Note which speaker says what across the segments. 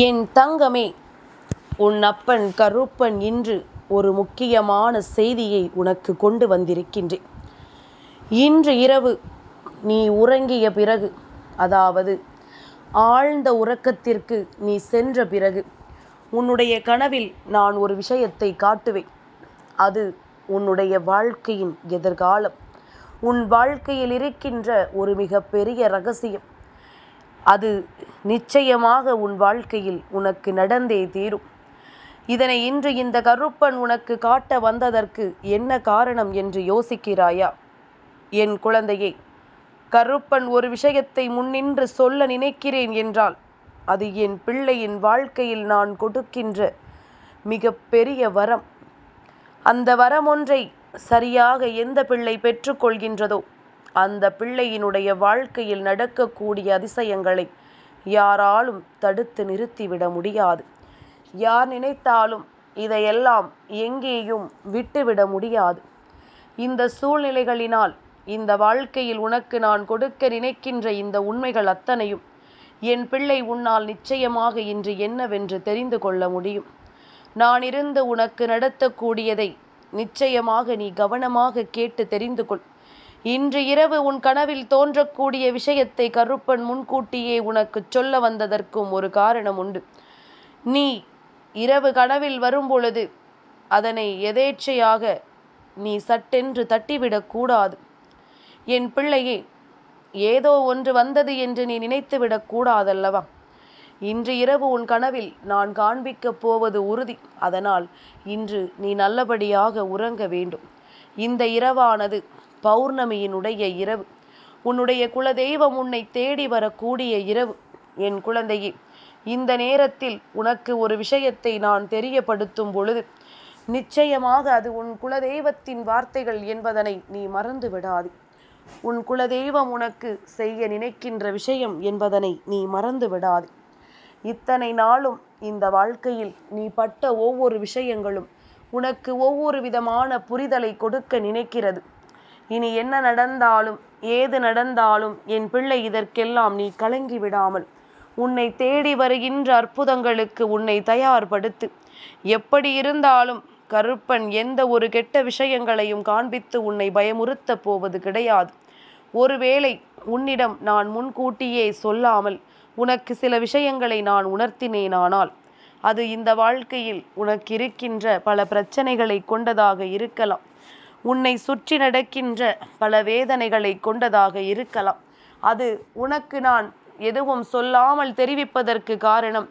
Speaker 1: என் தங்கமே உன் அப்பன் கருப்பன் இன்று ஒரு முக்கியமான செய்தியை உனக்கு கொண்டு வந்திருக்கின்றேன். இன்று இரவு நீ உறங்கிய பிறகு அதாவது ஆழ்ந்த உறக்கத்திற்கு நீ சென்ற பிறகு உன்னுடைய கனவில் நான் ஒரு விஷயத்தை காட்டுவேன். அது உன்னுடைய வாழ்க்கையின் எதிர்காலம். உன் வாழ்க்கையில் இருக்கின்ற ஒரு மிகப்பெரிய ரகசியம். அது நிச்சயமாக உன் வாழ்க்கையில் உனக்கு நடந்தே தீரும். இதனை இன்று இந்த கருப்பன் உனக்கு காட்ட வந்ததற்கு என்ன காரணம் என்று யோசிக்கிறாயா? என் குழந்தையே கருப்பன் ஒரு விஷயத்தை முன்னின்று சொல்ல நினைக்கிறேன் என்றால் அது என் பிள்ளையின் வாழ்க்கையில் நான் கொடுக்கின்ற மிக பெரிய வரம். அந்த வரம் ஒன்றை சரியாக எந்த பிள்ளை பெற்றுக்கொள்கின்றதோ அந்த பிள்ளையினுடைய வாழ்க்கையில் நடக்கக்கூடிய அதிசயங்களை யாராலும் தடுத்து நிறுத்திவிட முடியாது. யார் நினைத்தாலும் இதையெல்லாம் எங்கேயும் விட்டுவிட முடியாது. இந்த சூழ்நிலைகளினால் இந்த வாழ்க்கையில் உனக்கு நான் கொடுக்க நினைக்கின்ற இந்த உண்மைகள் அத்தனையும் என் பிள்ளை உன்னால் நிச்சயமாக இன்று என்னவென்று தெரிந்து கொள்ள முடியும். நான் இருந்து உனக்கு நடத்தக்கூடியதை நிச்சயமாக நீ கவனமாக கேட்டு தெரிந்து கொள். இன்று இரவு உன் கனவில் தோன்றக்கூடிய விஷயத்தை கருப்பன் முன்கூட்டியே உனக்கு சொல்ல வந்ததற்கும் ஒரு காரணம் உண்டு. நீ இரவு கனவில் வரும்பொழுது அதனை எதேச்சையாக நீ சட்டென்று தட்டிவிடக் கூடாது. என் பிள்ளையே ஏதோ ஒன்று வந்தது என்று நீ நினைத்துவிடக்கூடாதல்லவா இன்று இரவு உன் கனவில் நான் காண்பிக்கப் போவது உறுதி. அதனால் இன்று நீ நல்லபடியாக உறங்க வேண்டும். இந்த இரவானது பௌர்ணமியினுடைய இரவு. உன்னுடைய குலதெய்வம் உன்னை தேடி வரக்கூடிய இரவு என் குழந்தையே. இந்த நேரத்தில் உனக்கு ஒரு விஷயத்தை நான் தெரியப்படுத்தும் பொழுது நிச்சயமாக அது உன் குலதெய்வத்தின் வார்த்தைகள் என்பதனை நீ மறந்து விடாது. உன் குலதெய்வம் உனக்கு செய்ய நினைக்கின்ற விஷயம் என்பதனை நீ மறந்து விடாது. இத்தனை நாளும் இந்த வாழ்க்கையில் நீ பட்ட ஒவ்வொரு விஷயங்களும் உனக்கு ஒவ்வொரு விதமான புரிதலை கொடுக்க நினைக்கிறது. இனி என்ன நடந்தாலும் ஏது நடந்தாலும் என் பிள்ளை இதற்கெல்லாம் நீ கலங்கி விடாமல் உன்னை தேடி வருகின்ற அற்புதங்களுக்கு உன்னை தயார்படுத்து. எப்படி இருந்தாலும் கருப்பன் எந்த ஒரு கெட்ட விஷயங்களையும் காண்பித்து உன்னை பயமுறுத்தப் போவது கிடையாது. ஒருவேளை உன்னிடம் நான் முன்கூட்டியே சொல்லாமல் உனக்கு சில விஷயங்களை நான் உணர்த்தினேனானால் அது இந்த வாழ்க்கையில் உனக்கு இருக்கின்ற பல பிரச்சனைகளை கொண்டதாக இருக்கலாம். உன்னை சுற்றி நடக்கின்ற பல வேதனைகளை கொண்டதாக இருக்கலாம். அது உனக்கு நான் எதுவும் சொல்லாமல் தெரிவிப்பதற்கு காரணம்.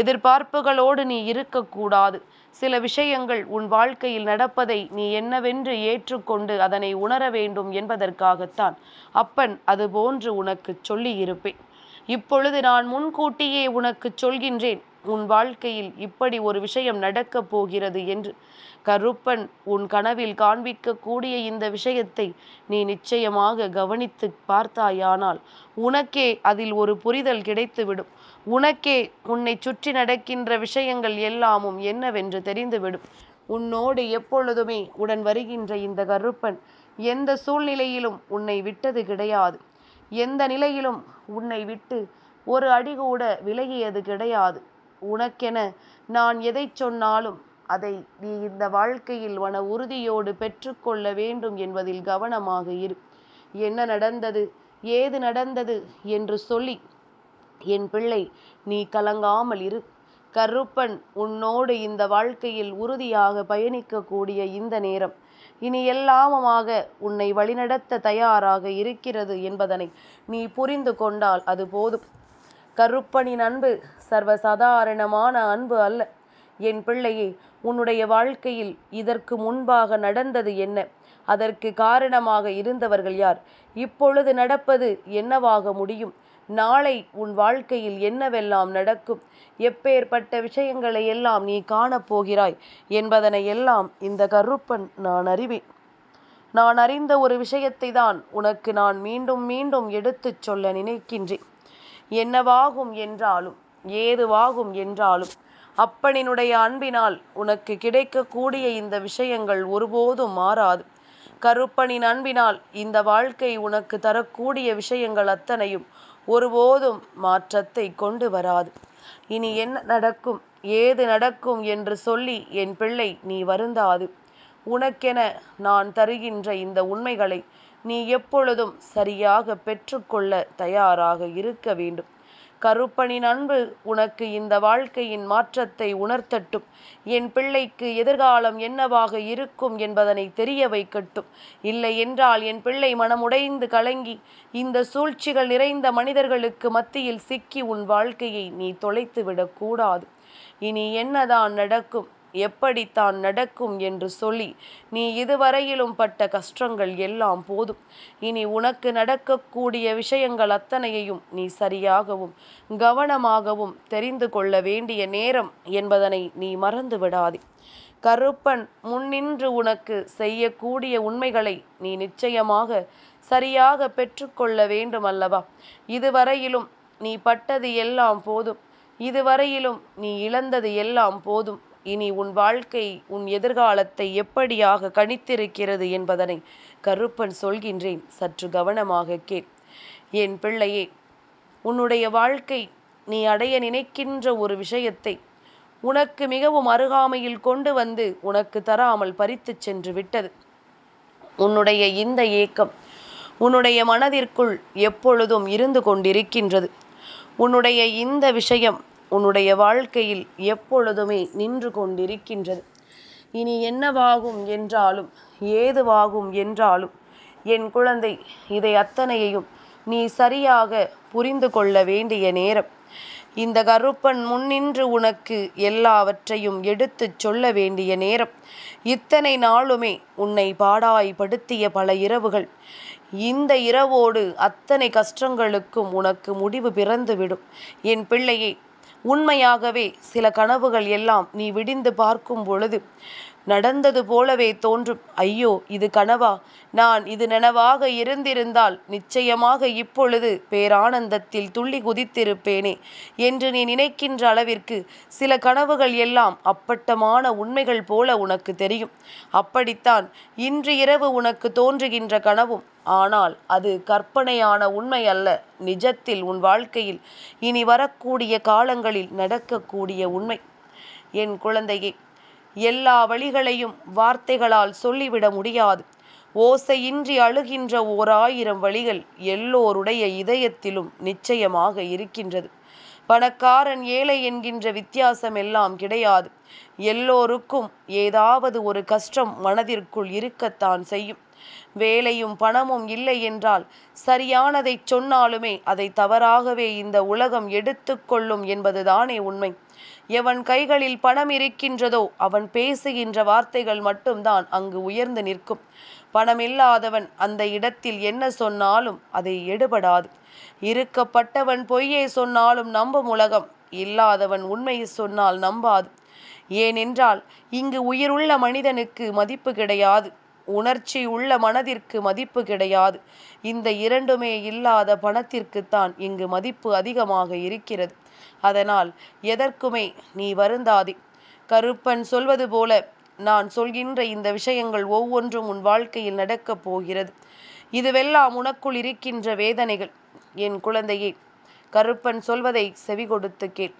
Speaker 1: எதிர்பார்ப்புகளோடு நீ இருக்கக்கூடாது. சில விஷயங்கள் உன் வாழ்க்கையில் நடப்பதை நீ என்னவென்று ஏற்றுக்கொண்டு அதனை உணர வேண்டும் என்பதற்காகத்தான் அப்பன் அது போன்று உனக்கு சொல்லி இருப்பேன் இப்பொழுது நான் முன்கூட்டியே உனக்கு சொல்கின்றேன். உன் வாழ்க்கையில் இப்படி ஒரு விஷயம் நடக்கப் போகிறது என்று கருப்பன் உன் கனவில் காண்பிக்கக்கூடிய இந்த விஷயத்தை நீ நிச்சயமாக கவனித்து பார்த்தாயானால் உனக்கே அதில் ஒரு புரிதல் கிடைத்துவிடும். உனக்கே உன்னை சுற்றி நடக்கின்ற விஷயங்கள் எல்லாமும் என்னவென்று தெரிந்துவிடும். உன்னோடு எப்பொழுதுமே உடன் வருகின்ற இந்த கருப்பன் எந்த சூழ்நிலையிலும் உன்னை விட்டது கிடையாது. எந்த நிலையிலும் உன்னை விட்டு ஒரு அடி கூட விலகியது கிடையாது. உனக்கென நான் எதை சொன்னாலும் அதை நீ இந்த வாழ்க்கையில் மன உறுதியோடு பெற்றுக்கொள்ள வேண்டும் என்பதில் கவனமாக இரு. என்ன நடந்தது? ஏது நடந்தது? என்று சொல்லி என் பிள்ளை நீ கலங்காமல் இரு. கருப்பன் உன்னோடு இந்த வாழ்க்கையில் உறுதியாக பயணிக்கக்கூடிய இந்த நேரம். இனி எல்லாமுமாக உன்னை வழிநடத்த தயாராக இருக்கிறது என்பதனை நீ புரிந்து கொண்டால் அது போதும். கருப்பனின் அன்பு சர்வசாதாரணமான அன்பு அல்ல. என் பிள்ளையே உன்னுடைய வாழ்க்கையில் இதற்கு முன்பாக நடந்தது என்ன? அதற்கு காரணமாக இருந்தவர்கள் யார்? இப்பொழுது நடப்பது என்னவாக முடியும்? நாளை உன் வாழ்க்கையில் என்னவெல்லாம் நடக்கும்? எப்பேற்பட்ட விஷயங்களை எல்லாம் நீ காணப்போகிறாய் என்பதனை எல்லாம் இந்த கருப்பன் நான் அறிவேன். நான் அறிந்த ஒரு விஷயத்தை தான் உனக்கு நான் மீண்டும் மீண்டும் எடுத்துச் சொல்ல நினைக்கின்றேன். என்னவாகும் என்றாலும் ஏதுவாகும் என்றாலும் அப்பனினுடைய அன்பினால் உனக்கு கிடைக்கக்கூடிய இந்த விஷயங்கள் ஒருபோதும் மாறாது. கருப்பனின் அன்பினால் இந்த வாழ்க்கை உனக்கு தரக்கூடிய விஷயங்கள் அத்தனையும் ஒருபோதும் மாற்றத்தை கொண்டு வராது. இனி என்ன நடக்கும் ஏது நடக்கும் என்று சொல்லி என் பிள்ளை நீ வருந்தாது. உனக்கென நான் தருகின்ற இந்த உண்மைகளை நீ எப்பொழுதும் சரியாக பெற்றுக்கொள்ள தயாராக இருக்க வேண்டும். கருப்பனின் அன்பு உனக்கு இந்த வாழ்க்கையின் மாற்றத்தை உணர்த்தட்டும். என் பிள்ளைக்கு எதிர்காலம் என்னவாக இருக்கும் என்பதனை தெரிய வைக்கட்டும். இல்லை என்றால் என் பிள்ளை மனமுடைந்து கலங்கி இந்த சூழ்ச்சிகள் நிறைந்த மனிதர்களுக்கு மத்தியில் சிக்கி உன் வாழ்க்கையை நீ தொலைத்து விடக்கூடாது இனி என்னதான் நடக்கும்? எப்படித்தான் நடக்கும் என்று சொல்லி நீ இதுவரையிலும் பட்ட கஷ்டங்கள் எல்லாம் போதும். இனி உனக்கு நடக்கக்கூடிய விஷயங்கள் அத்தனையையும் நீ சரியாகவும் கவனமாகவும் தெரிந்து கொள்ள வேண்டிய நேரம் என்பதனை நீ மறந்து விடாதே. கருப்பன் முன்னின்று உனக்கு செய்யக்கூடிய உண்மைகளை நீ நிச்சயமாக சரியாக பெற்றுக்கொள்ள வேண்டும் அல்லவா இதுவரையிலும் நீ பட்டது எல்லாம் போதும். இதுவரையிலும் நீ இழந்தது எல்லாம் போதும். இனி உன் வாழ்க்கை உன் எதிர்காலத்தை எப்படியாக கணித்திருக்கிறது என்பதனை கருப்பன் சொல்கின்றேன். சற்று கவனமாக கேள். என் பிள்ளையே உன்னுடைய வாழ்க்கை நீ அடைய நினைக்கின்ற ஒரு விஷயத்தை உனக்கு மிகவும் அருகாமையில் கொண்டு வந்து உனக்கு தராமல் பறித்து சென்று விட்டது. உன்னுடைய இந்த ஏக்கம் உன்னுடைய மனதிற்குள் எப்பொழுதும் இருந்து கொண்டிருக்கின்றது. உன்னுடைய இந்த விஷயம் உன்னுடைய வாழ்க்கையில் எப்பொழுதுமே நின்று கொண்டிருக்கின்றது. இனி என்னவாகும் என்றாலும் ஏதுவாகும் என்றாலும் என் குழந்தை இதை அத்தனையையும் நீ சரியாக புரிந்து கொள்ள வேண்டிய நேரம். இந்த கருப்பன் முன்னின்று உனக்கு எல்லாவற்றையும் எடுத்துச் சொல்ல வேண்டிய நேரம். இத்தனை நாளுமே உன்னை பாடாய்படுத்திய பல இரவுகள். இந்த இரவோடு அத்தனை கஷ்டங்களுக்கும் உனக்கு முடிவு பிறந்துவிடும். என் பிள்ளையை உண்மையாகவே சில கனவுகள் எல்லாம் நீ விடிந்து பார்க்கும் பொழுது நடந்தது போலவே தோன்றும். ஐயோ இது கனவா? நான் இது நனவாக இருந்திருந்தால் நிச்சயமாக இப்பொழுது பேரானந்தத்தில் துள்ளி குதித்திருப்பேனே என்று நீ நினைக்கின்ற அளவிற்கு சில கனவுகள் எல்லாம் அப்பட்டமான உண்மைகள் போல உனக்கு தெரியும். அப்படித்தான் இன்று இரவு உனக்கு தோன்றுகின்ற கனவும். ஆனால் அது கற்பனையான உண்மை அல்ல. நிஜத்தில் உன் வாழ்க்கையில் இனி வரக்கூடிய காலங்களில் நடக்கக்கூடிய உண்மை. என் குழந்தையே எல்லா வழிகளையும் வார்த்தைகளால் சொல்லிவிட முடியாது. ஓசையின்றி அழுகின்ற ஓர் ஆயிரம் வழிகள் எல்லோருடைய இதயத்திலும் நிச்சயமாக இருக்கின்றது. பணக்காரன் ஏழை என்கின்ற வித்தியாசம் எல்லாம் கிடையாது. எல்லோருக்கும் ஏதாவது ஒரு கஷ்டம் மனதிற்குள் இருக்கத்தான் செய்யும். வேலையும் பணமும் இல்லை என்றால் சரியானதை சொன்னாலுமே அதை தவறாகவே இந்த உலகம் எடுத்துக்கொள்ளும் என்பதுதானே உண்மை. எவன் கைகளில் பணம் இருக்கின்றதோ அவன் பேசுகின்ற வார்த்தைகள் மட்டும்தான் அங்கு உயர்ந்து நிற்கும். பணம் இல்லாதவன் அந்த இடத்தில் என்ன சொன்னாலும் அதை எடுபடாது. இருக்கப்பட்டவன் பொய்யை சொன்னாலும் நம்பும் உலகம். இல்லாதவன் உண்மையை சொன்னால் நம்பாது. ஏனென்றால் இங்கு உயிருள்ள மனிதனுக்கு மதிப்பு கிடையாது. உணர்ச்சி உள்ள மனதிற்கு மதிப்பு கிடையாது. இந்த இரண்டுமே இல்லாத பணத்திற்குத்தான் இங்கு மதிப்பு அதிகமாக இருக்கிறது. அதனால் எதற்குமே நீ வருந்தாதே. கருப்பன் சொல்வது போல நான் சொல்கின்ற இந்த விஷயங்கள் ஒவ்வொன்றும் உன் வாழ்க்கையில் நடக்கப் போகிறது. இதுவெல்லாம் உனக்குள் இருக்கின்ற வேதனைகள். என் குழந்தையே கருப்பன் சொல்வதை செவி கொடுத்து கேள்.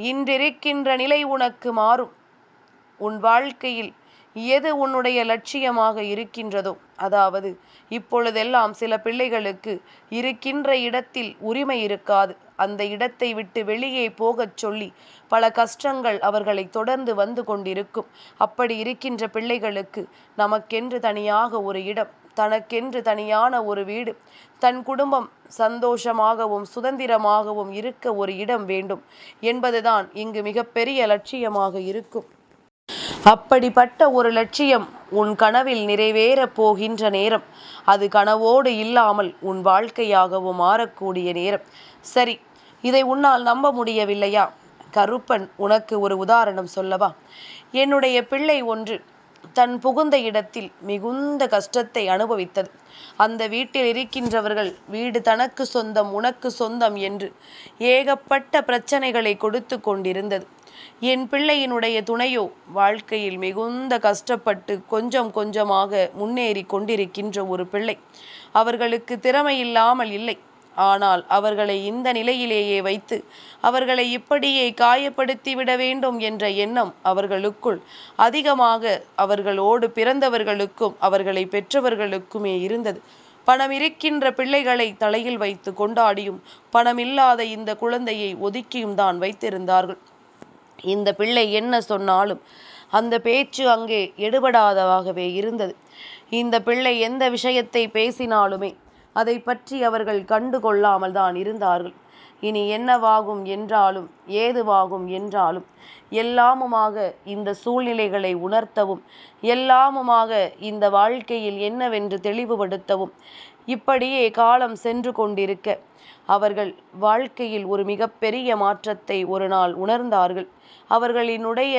Speaker 1: இன்றிருக்கின்ற நிலை உனக்கு மாறும். உன் வாழ்க்கையில் எது உன்னுடைய லட்சியமாக இருக்கின்றதோ அதாவது இப்பொழுதெல்லாம் சில பிள்ளைகளுக்கு இருக்கின்ற இடத்தில் உரிமை இருக்காது. அந்த இடத்தை விட்டு வெளியே போகச் சொல்லி பல கஷ்டங்கள் அவர்களை தொடர்ந்து வந்து கொண்டிருக்கும். அப்படி இருக்கின்ற பிள்ளைகளுக்கு நமக்கென்று தனியாக ஒரு இடம் தனக்கென்று தனியான ஒரு வீடு தன் குடும்பம் சந்தோஷமாகவும் சுதந்திரமாகவும் இருக்க ஒரு இடம் வேண்டும் என்பதுதான் இங்கு மிகப்பெரிய லட்சியமாக இருக்கும். அப்படிப்பட்ட ஒரு லட்சியம் உன் கனவில் நிறைவேறப் போகின்ற நேரம். அது கனவோடு இல்லாமல் உன் வாழ்க்கையாகவும் மாறக்கூடிய நேரம். சரி இதை உன்னால் நம்ப முடியவில்லையா? கருப்பன் உனக்கு ஒரு உதாரணம் சொல்லவா? என்னுடைய பிள்ளை ஒன்று தன் புகுந்த இடத்தில் மிகுந்த கஷ்டத்தை அனுபவித்தது. அந்த வீட்டில் இருக்கின்றவர்கள் வீடு தனக்கு சொந்தம் உனக்கு சொந்தம் என்று ஏகப்பட்ட பிரச்சனைகளை கொடுத்து கொண்டிருந்தது. என் பிள்ளையினுடைய துணையோ வாழ்க்கையில் மிகுந்த கஷ்டப்பட்டு கொஞ்சம் கொஞ்சமாக முன்னேறி கொண்டிருக்கின்ற ஒரு பிள்ளை. அவர்களுக்கு திறமை இல்லாமல் இல்லை. ஆனால் அவர்களை இந்த நிலையிலேயே வைத்து அவர்களை இப்படியே காயப்படுத்தி விட வேண்டும் என்ற எண்ணம் அவர்களுக்குள் அதிகமாக அவர்களோடு பிறந்தவர்களுக்கும் அவர்களை பெற்றவர்களுக்குமே இருந்தது. பணம் இருக்கின்ற பிள்ளைகளை தலையில் வைத்து கொண்டாடியும் பணமில்லாத இந்த குழந்தையை ஒதுக்கியும் தான் வைத்திருந்தார்கள். இந்த பிள்ளை என்ன சொன்னாலும் அந்த பேச்சு அங்கே எடுபடாதவாகவே இருந்தது. இந்த பிள்ளை எந்த விஷயத்தை பேசினாலுமே அதை பற்றி அவர்கள் கண்டு கொள்ளாமல் தான் இருந்தார்கள். இனி என்னவாகும் என்றாலும் ஏதுவாகும் என்றாலும் எல்லாமுமாக இந்த சூழ்நிலைகளை உணர்த்தவும் எல்லாமுமாக இந்த வாழ்க்கையில் என்னவென்று தெளிவுபடுத்தவும் இப்படியே காலம் சென்று கொண்டிருக்க அவர்கள் வாழ்க்கையில் ஒரு மிகப்பெரிய மாற்றத்தை ஒரு நாள் உணர்ந்தார்கள். அவர்களினுடைய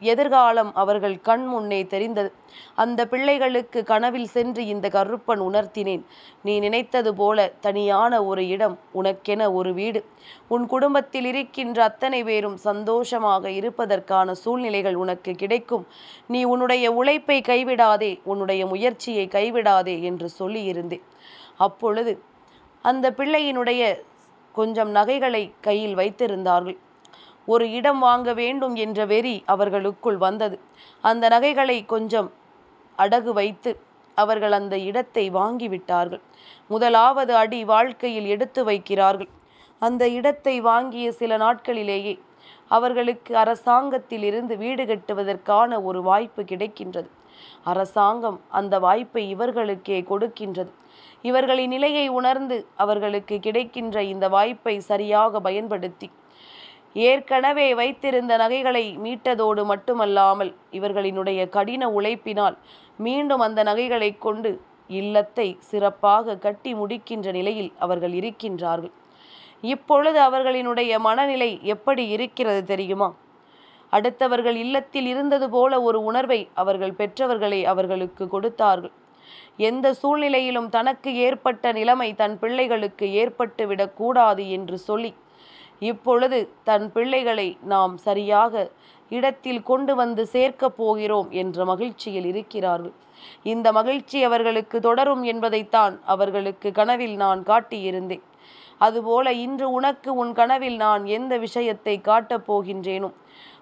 Speaker 1: எதிர்காலம் அவர்கள் கண் முன்னே தெரிந்தது. அந்த பிள்ளைகளுக்கு கனவில் சென்று இந்த கருப்பன் உணர்த்தினேன் நீ நினைத்தது போல தனியான ஒரு இடம் உனக்கென ஒரு வீடு. உன் குடும்பத்தில் இருக்கின்ற அத்தனை பேரும் சந்தோஷமாக இருப்பதற்கான சூழ்நிலைகள் உனக்கு கிடைக்கும். நீ உன்னுடைய உழைப்பை கைவிடாதே உன்னுடைய முயற்சியை கைவிடாதே என்று சொல்லியிருந்தேன். அப்பொழுது அந்த பிள்ளையினுடைய கொஞ்சம் நகைகளை கையில் வைத்திருந்தார்கள். ஒரு இடம் வாங்க வேண்டும் என்ற வெறி அவர்களுக்குள் வந்தது. அந்த நகைகளை கொஞ்சம் அடகு வைத்து அவர்கள் அந்த இடத்தை வாங்கிவிட்டார்கள். முதலாவது அடி வாழ்க்கையில் எடுத்து வைக்கிறார்கள். அந்த இடத்தை வாங்கிய சில நாட்களிலேயே அவர்களுக்கு அரசாங்கத்தில் இருந்து வீடு கட்டுவதற்கான ஒரு வாய்ப்பு கிடைக்கின்றது. அரசாங்கம் அந்த வாய்ப்பை இவர்களுக்கே கொடுக்கின்றது. இவர்களின் நிலையை உணர்ந்து அவர்களுக்கு கிடைக்கின்ற இந்த வாய்ப்பை சரியாக பயன்படுத்தி ஏற்கனவே வைத்திருந்த நகைகளை மீட்டதோடு மட்டுமல்லாமல் இவர்களினுடைய கடின உழைப்பினால் மீண்டும் அந்த நகைகளை கொண்டு இல்லத்தை சிறப்பாக கட்டி முடிக்கின்ற நிலையில் அவர்கள் இருக்கின்றார்கள். இப்பொழுது அவர்களினுடைய மனநிலை எப்படி இருக்கிறது தெரியுமா? அடுத்தவர்கள் இல்லத்தில் இருந்தது போல ஒரு உணர்வை அவர்கள் பெற்றவர்களை அவர்களுக்கு கொடுத்தார்கள். எந்த சூழ்நிலையிலும் தனக்கு ஏற்பட்ட நிலைமை தன் பிள்ளைகளுக்கு ஏற்பட்டுவிடக்கூடாது என்று சொல்லி இப்பொழுது தன் பிள்ளைகளை நாம் சரியாக இடத்தில் கொண்டு வந்து சேர்க்கப் போகிறோம் என்ற மகிழ்ச்சியில் இருக்கிறார்கள். இந்த மகிழ்ச்சி அவர்களுக்கு தொடரும் என்பதைத்தான் அவர்களுக்கு கனவில் நான் காட்டியிருந்தேன். அதுபோல இன்று உனக்கு உன் கனவில் நான் எந்த விஷயத்தை காட்டப் போகின்றேனோ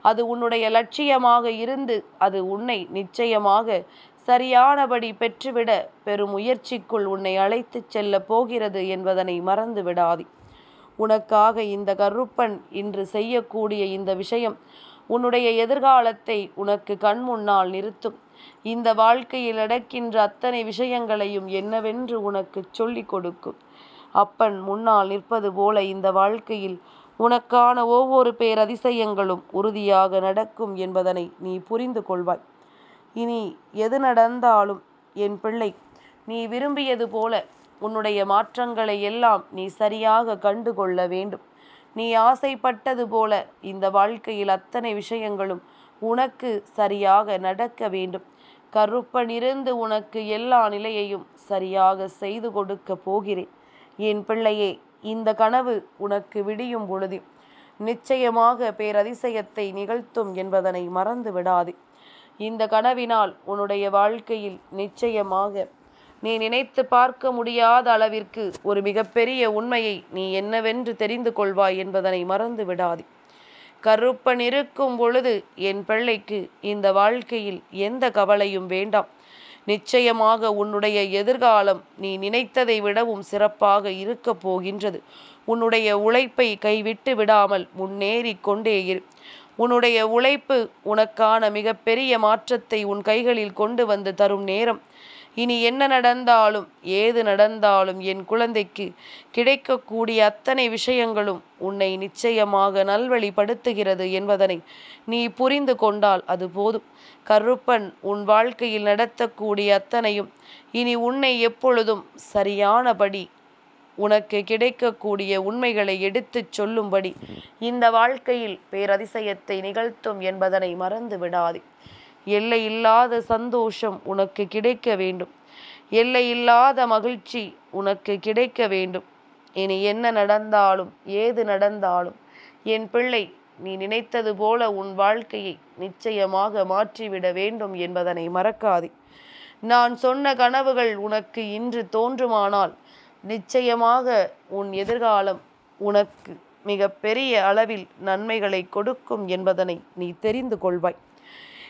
Speaker 1: அது உன்னுடைய லட்சியமாக இருந்து அது உன்னை நிச்சயமாக சரியானபடி பெற்றுவிட பெரும் முயற்சிக்குள் உன்னை அழைத்துச் செல்லப் போகிறது என்பதனை மறந்து விடாதே உனக்காக இந்த கருப்பன் இன்று செய்யக்கூடிய இந்த விஷயம் உன்னுடைய எதிர்காலத்தை உனக்கு கண் முன்னால் நிறுத்தும். இந்த வாழ்க்கையில் நடக்கின்ற அத்தனை விஷயங்களையும் என்னவென்று உனக்கு சொல்லிக் கொடுக்கும். அப்பன் முன்னால் நிற்பது போல இந்த வாழ்க்கையில் உனக்கான ஒவ்வொரு பேரதிசயங்களும் உறுதியாக நடக்கும் என்பதனை நீ புரிந்து கொள்வாய். இனி எது நடந்தாலும் என் பிள்ளை நீ விரும்பியது போல உன்னுடைய மாற்றங்களை எல்லாம் நீ சரியாக கண்டு கொள்ள வேண்டும். நீ ஆசைப்பட்டது போல இந்த வாழ்க்கையில் அத்தனை விஷயங்களும் உனக்கு சரியாக நடக்க வேண்டும். கருப்பனிருந்து உனக்கு எல்லா நிலையையும் சரியாக செய்து கொடுக்க போகிறேன். என் பிள்ளையே இந்த கனவு உனக்கு விடியும் பொழுது நிச்சயமாக பேரதிசயத்தை நிகழ்த்தும் என்பதனை மறந்து விடாதே இந்த கனவினால் உன்னுடைய வாழ்க்கையில் நிச்சயமாக நீ நினைத்து பார்க்க முடியாத அளவிற்கு ஒரு மிகப்பெரிய உண்மையை நீ என்னவென்று தெரிந்து கொள்வாய் என்பதனை மறந்து விடாதே. கருப்பன் இருக்கும் பொழுது என் பிள்ளைக்கு இந்த வாழ்க்கையில் எந்த கவலையும் வேண்டாம். நிச்சயமாக உன்னுடைய எதிர்காலம் நீ நினைத்ததை விடவும் சிறப்பாக இருக்கப் போகின்றது. உன்னுடைய உழைப்பை கைவிட்டு விடாமல் முன்னேறி கொண்டே இரு. உன்னுடைய உழைப்பு உனக்கான மிகப்பெரிய மாற்றத்தை உன் கைகளில் கொண்டு வந்து தரும் நேரம். இனி என்ன நடந்தாலும் ஏது நடந்தாலும் என் குழந்தைக்கு கிடைக்கக்கூடிய அத்தனை விஷயங்களும் உன்னை நிச்சயமாக நல்வழிப்படுத்துகிறது என்பதனை நீ புரிந்து கொண்டால் அது போதும். கருப்பன் உன் வாழ்க்கையில் நடத்தக்கூடிய அத்தனையும் இனி உன்னை எப்பொழுதும் சரியானபடி உனக்கு கிடைக்கக்கூடிய உண்மைகளை எடுத்துச் சொல்லும்படி இந்த வாழ்க்கையில் பேரதிசயத்தை நிகழ்த்தும் என்பதனை மறந்து விடாதே. எல்லையில்லாத சந்தோஷம் உனக்கு கிடைக்க வேண்டும். எல்லையில்லாத மகிழ்ச்சி உனக்கு கிடைக்க வேண்டும். இனி என்ன நடந்தாலும் ஏது நடந்தாலும் என் பிள்ளை நீ நினைத்தது போல உன் வாழ்க்கையை நிச்சயமாக மாற்றிவிட வேண்டும் என்பதனை மறக்காதே. நான் சொன்ன கனவுகள் உனக்கு இன்று தோன்றுமானால் நிச்சயமாக உன் எதிர்காலம் உனக்கு மிக பெரிய அளவில் நன்மைகளை கொடுக்கும் என்பதனை நீ தெரிந்து கொள்வாய்.